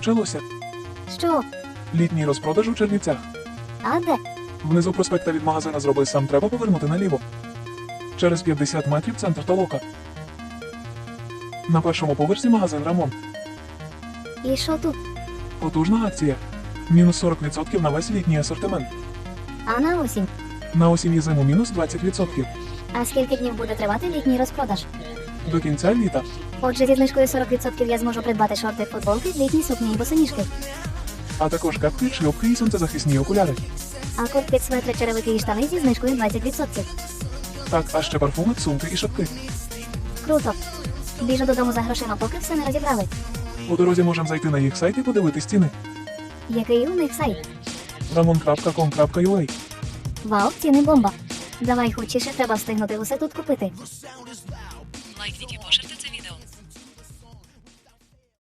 Почалося. Що? Літній розпродаж у Чернівцях. А де? Внизу проспекта від магазина зроби сам треба повернути наліво. Через 50 метрів центр толока. На першому поверсі магазин Рамон. І що тут? Потужна акція. Мінус 40% на весь літній асортимент. А на осінь. На осінь і зиму мінус 20%. А скільки днів буде тривати літній розпродаж? До кінця літа. Отже, зі знижкою 40% я зможу придбати шорти, футболки, літні сукні і босоніжки. А також капки, шльопки і сонцезахисні окуляри. А куртки, светри, черевики і штани зі знижкою 20%. Так, а ще парфуми, сумки і шапки. Круто. Біжу додому за грошима, поки все не розібрали. По дорозі можемо зайти на їх сайт і подивитись ціни. Який у них сайт? ramon.com.ua Вау, ціни бомба. Давай хутчіше треба встигнути усе тут купити. like, Wiki, po szartece.